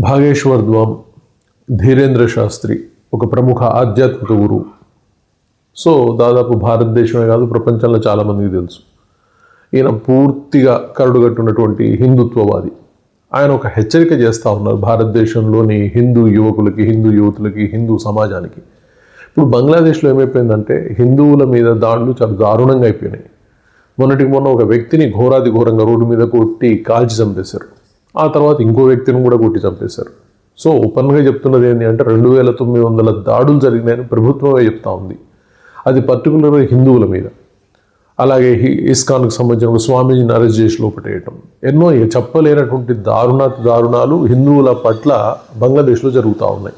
భాగేశ్వర్ ద్వాం ధీరేంద్ర శాస్త్రి ఒక ప్రముఖ ఆధ్యాత్మిక గురువు. సో దాదాపు భారతదేశమే కాదు ప్రపంచంలో చాలామందికి తెలుసు. ఈయన పూర్తిగా కరుడుగట్టున్నటువంటి హిందుత్వవాది. ఆయన ఒక హెచ్చరిక చేస్తూ ఉన్నారు భారతదేశంలోని హిందూ యువకులకి హిందూ యువతులకి హిందూ సమాజానికి. ఇప్పుడు బంగ్లాదేశ్లో ఏమైపోయిందంటే హిందువుల మీద దాడులు చాలా దారుణంగా అయిపోయినాయి. మొన్నటికి మొన్న ఒక వ్యక్తిని ఘోరాది ఘోరంగా రోడ్డు మీద కొట్టి కాల్చి చంపేశారు. ఆ తర్వాత ఇంకో వ్యక్తిని కూడా కొట్టి చంపేశారు. సో ఓపెన్గా చెప్తున్నది ఏంటి అంటే రెండు వేల తొమ్మిది వందల దాడులు జరిగినాయని ప్రభుత్వమే చెప్తా ఉంది. అది పర్టికులర్గా హిందువుల మీద. అలాగే ఇస్కాన్కి సంబంధించిన ఒక స్వామీజీని అరెస్ట్ చేసి లోపటేయటం. ఎన్నో ఇక చెప్పలేనటువంటి దారుణాతి దారుణాలు హిందువుల పట్ల బంగ్లాదేశ్లో జరుగుతూ ఉన్నాయి.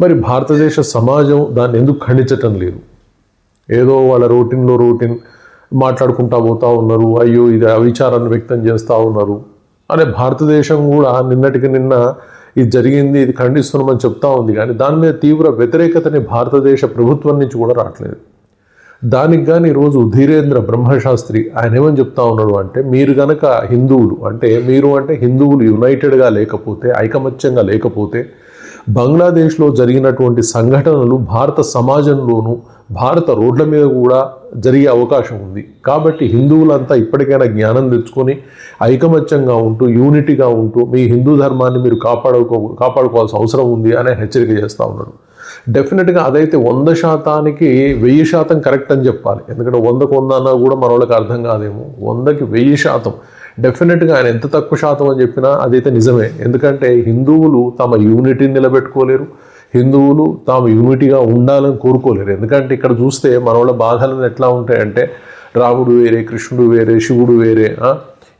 మరి భారతదేశ సమాజం దాన్ని ఎందుకు ఖండించటం లేదు? ఏదో వాళ్ళ రొటీన్లో రొటీన్ మాట్లాడుకుంటా పోతా ఉన్నారు. అయ్యో ఇది అవిచారాన్ని వ్యక్తం చేస్తూ ఉన్నారు. అనే భారతదేశం కూడా నిన్నటికి నిన్న ఇది జరిగింది ఇది ఖండిస్తున్నామని చెప్తా ఉంది. కానీ దాని మీద తీవ్ర వ్యతిరేకతని భారతదేశ ప్రభుత్వం నుంచి కూడా రావట్లేదు. దానికి కానీ ఈరోజు ధీరేంద్ర బ్రహ్మశాస్త్రి ఆయన ఏమని చెప్తా ఉన్నాడు అంటే మీరు గనక హిందువులు అంటే మీరు అంటే హిందువులు యునైటెడ్గా లేకపోతే ఐకమత్యంగా లేకపోతే బంగ్లాదేశ్లో జరిగినటువంటి సంఘటనలు భారత సమాజంలోనూ భారత రోడ్ల మీద కూడా జరిగే అవకాశం ఉంది. కాబట్టి హిందువులంతా ఇప్పటికైనా జ్ఞానం తెచ్చుకొని ఐకమత్యంగా ఉంటూ యూనిటీగా ఉంటూ మీ హిందూ ధర్మాన్ని మీరు కాపాడుకో కాపాడుకోవాల్సిన అవసరం ఉంది అనే హెచ్చరిక చేస్తూ ఉన్నాడు. డెఫినెట్గా అదైతే వంద శాతానికి వెయ్యి శాతం కరెక్ట్ అని చెప్పాలి. ఎందుకంటే వందకు వంద అన్నా కూడా మన వాళ్ళకి అర్థం కాదేమో. వందకి వెయ్యి శాతం. డెఫినెట్గా ఆయన ఎంత తక్కువ శాతం అని చెప్పినా అదైతే నిజమే. ఎందుకంటే హిందువులు తమ యూనిటీని నిలబెట్టుకోలేరు. హిందువులు తాము యూనిటీగా ఉండాలని కోరుకోలేరు. ఎందుకంటే ఇక్కడ చూస్తే మన వాళ్ళ బాధలను ఎట్లా ఉంటాయంటే రాముడు వేరే కృష్ణుడు వేరే శివుడు వేరే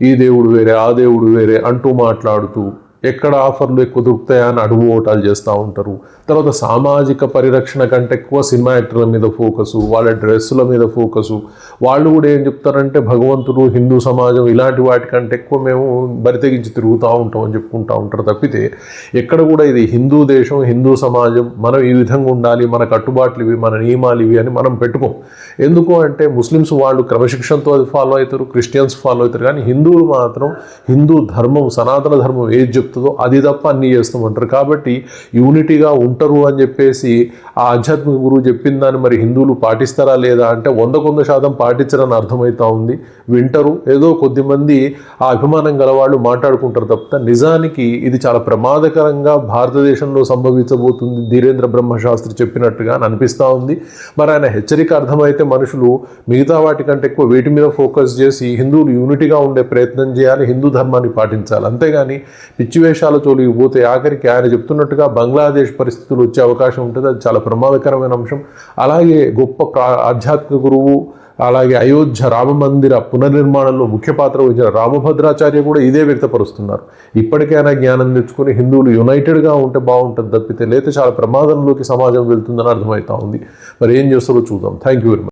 ఈ దేవుడు వేరే ఆ దేవుడు వేరే అంటూ మాట్లాడుతూ ఎక్కడ ఆఫర్లు ఎక్కువ దొరుకుతాయా అని అడుగు ఓటాలు చేస్తూ ఉంటారు. తర్వాత సామాజిక పరిరక్షణ కంటే ఎక్కువ సినిమా యాక్టర్ల మీద ఫోకసు వాళ్ళ డ్రెస్సుల మీద ఫోకసు. వాళ్ళు కూడా ఏం చెప్తారంటే భగవంతుడు హిందూ సమాజం ఇలాంటి వాటికంటే ఎక్కువ మేము బరితెగించి తిరుగుతూ ఉంటాం అని చెప్పుకుంటూ ఉంటారు. తప్పితే ఎక్కడ కూడా ఇది హిందూ దేశం హిందూ సమాజం మనం ఈ విధంగా ఉండాలి మన కట్టుబాట్లు ఇవి మన నియమాలు ఇవి అని మనం పెట్టుకోం. ఎందుకు అంటే ముస్లిమ్స్ వాళ్ళు క్రమశిక్షణతో అది ఫాలో అవుతారు క్రిస్టియన్స్ ఫాలో అవుతారు. కానీ హిందువులు మాత్రం హిందూ ధర్మం సనాతన ధర్మం ఏది చెప్తుందో అది తప్ప అన్నీ చేస్తామంటారు కాబట్టి యూనిటీగా ఉంటారు అని చెప్పేసి ఆ ఆధ్యాత్మిక గురువు చెప్పిన దాన్ని మరి హిందువులు పాటిస్తారా లేదా అంటే వంద కొంద శాతం పాటించరని అర్థమవుతా ఉంది. వింటరు. ఏదో కొద్దిమంది ఆ అభిమానం గలవాళ్ళు మాట్లాడుకుంటారు తప్ప నిజానికి ఇది చాలా ప్రమాదకరంగా భారతదేశంలో సంభవించబోతుంది. ధీరేంద్ర బ్రహ్మశాస్త్రి చెప్పినట్టుగా అని అనిపిస్తూ ఉంది. మరి ఆయన హెచ్చరిక అర్థమైతే మనుషులు మిగతా వాటికంటే ఎక్కువ వీటి మీద ఫోకస్ చేసి హిందువులు యూనిటీగా ఉండే ప్రయత్నం చేయాలి హిందూ ధర్మాన్ని పాటించాలి. అంతేగాని పిచ్చి వేషాల జోలికి పోతే ఆఖరికి ఆయన చెప్తున్నట్టుగా బంగ్లాదేశ్ పరిస్థితులు వచ్చే అవకాశం ఉంటుంది. అది చాలా ప్రమాదకరమైన అంశం. అలాగే గొప్ప ఆధ్యాత్మిక గురువు అలాగే అయోధ్య రామ మందిర పునర్నిర్మాణంలో ముఖ్య పాత్ర వహించిన రామభద్రాచార్య కూడా ఇదే వ్యక్తపరుస్తున్నారు. ఇప్పటికైనా జ్ఞానం తెచ్చుకొని హిందువులు యునైటెడ్గా ఉంటే బాగుంటుంది తప్పితే లేతే చాలా ప్రమాదంలోకి సమాజం వెళ్తుందని అర్థమవుతా ఉంది. మరి ఏం చేస్తారో చూద్దాం. Thank you very much